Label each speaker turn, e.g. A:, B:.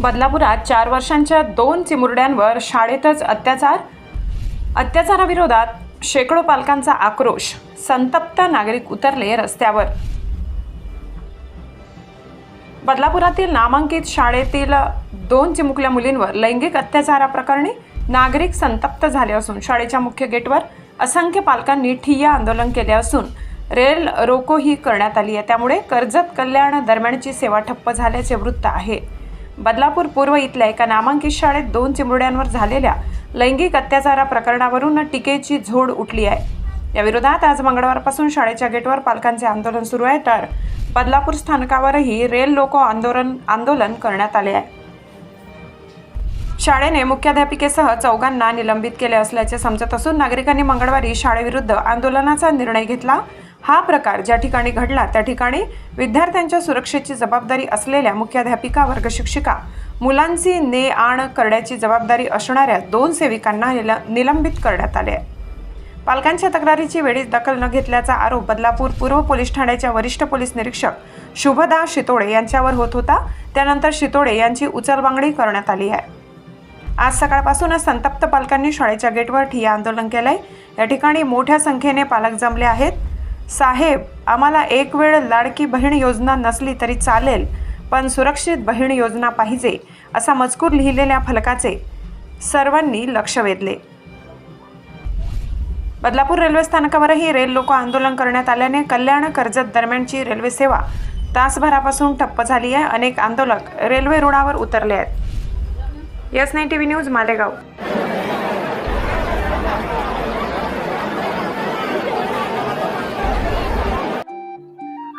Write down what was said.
A: बदलापुरात चार वर्षांच्या दोन चिमुरड्यांवर शाळेतच अत्याचार अत्याचाराविरोधात शेकडो पालकांचा आक्रोश. संतप्त नागरिक उतरले रस्त्यावर. बदलापुरातील नामांकित शाळेतील दोन चिमुकल्या मुलींवर लैंगिक अत्याचाराप्रकरणी नागरिक संतप्त झाले असून शाळेच्या मुख्य गेटवर असंख्य पालकांनी ठिय्या आंदोलन केले असून रेल रोको ही करण्यात आली आहे. त्यामुळे कर्जत कल्याण दरम्यानची सेवा ठप्प झाल्याचे वृत्त आहे. बदलापूर पूर्व इथल्या एका नामांकित शाळेत दोन चिमुरड्यांवर झालेल्या लैंगिक अत्याचारा प्रकरणावरून टीकेची झोड उठली आहे. या विरोधात आज मंगळवारपासून शाळेच्या गेटवर पालकांचे आंदोलन सुरू आहे तर बदलापूर स्थानकावरही रेल लोको आंदोलन आंदोलन करण्यात आले आहे. शाळेने मुख्याध्यापिकेसह चौघांना निलंबित केले असल्याचे समजत असून नागरिकांनी मंगळवारी शाळेविरुद्ध आंदोलनाचा निर्णय घेतला हा प्रकार ज्या ठिकाणी घडला त्या ठिकाणी विद्यार्थ्यांच्या सुरक्षेची जबाबदारी असलेल्या मुख्याध्यापिका वर्गशिक्षिका मुलांची ने आण करण्याची जबाबदारी असणाऱ्या दोन सेविकांना निल- निलंबित करण्यात आले. आहे पालकांच्या तक्रारीची वेळीच दखल न घेतल्याचा आरोप बदलापूर पूर्व पोलीस ठाण्याच्या वरिष्ठ पोलीस निरीक्षक शुभदा शितोडे यांच्यावर होत होता. त्यानंतर शितोडे यांची उचलबांगडी करण्यात आली आहे. आज सकाळपासूनच संतप्त पालकांनी शाळेच्या गेटवर ठिय्या आंदोलन केलंय. या ठिकाणी मोठ्या संख्येने पालक जमले आहेत. साहेब आम्हाला एक वेळ लाडकी बहीण योजना नसली तरी चालेल पण सुरक्षित बहीण योजना पाहिजे असा मजकूर लिहिलेल्या फलकाचे सर्वांनी लक्ष वेधले. बदलापूर रेल्वे स्थानकावरही रेल लोक आंदोलन करण्यात आल्याने कल्याण कर्जत दरम्यानची रेल्वे सेवा तासभरापासून ठप्प झाली आहे. अनेक आंदोलक रेल्वे रुळावर उतरले आहेत. Yes nine T V news Malegaon.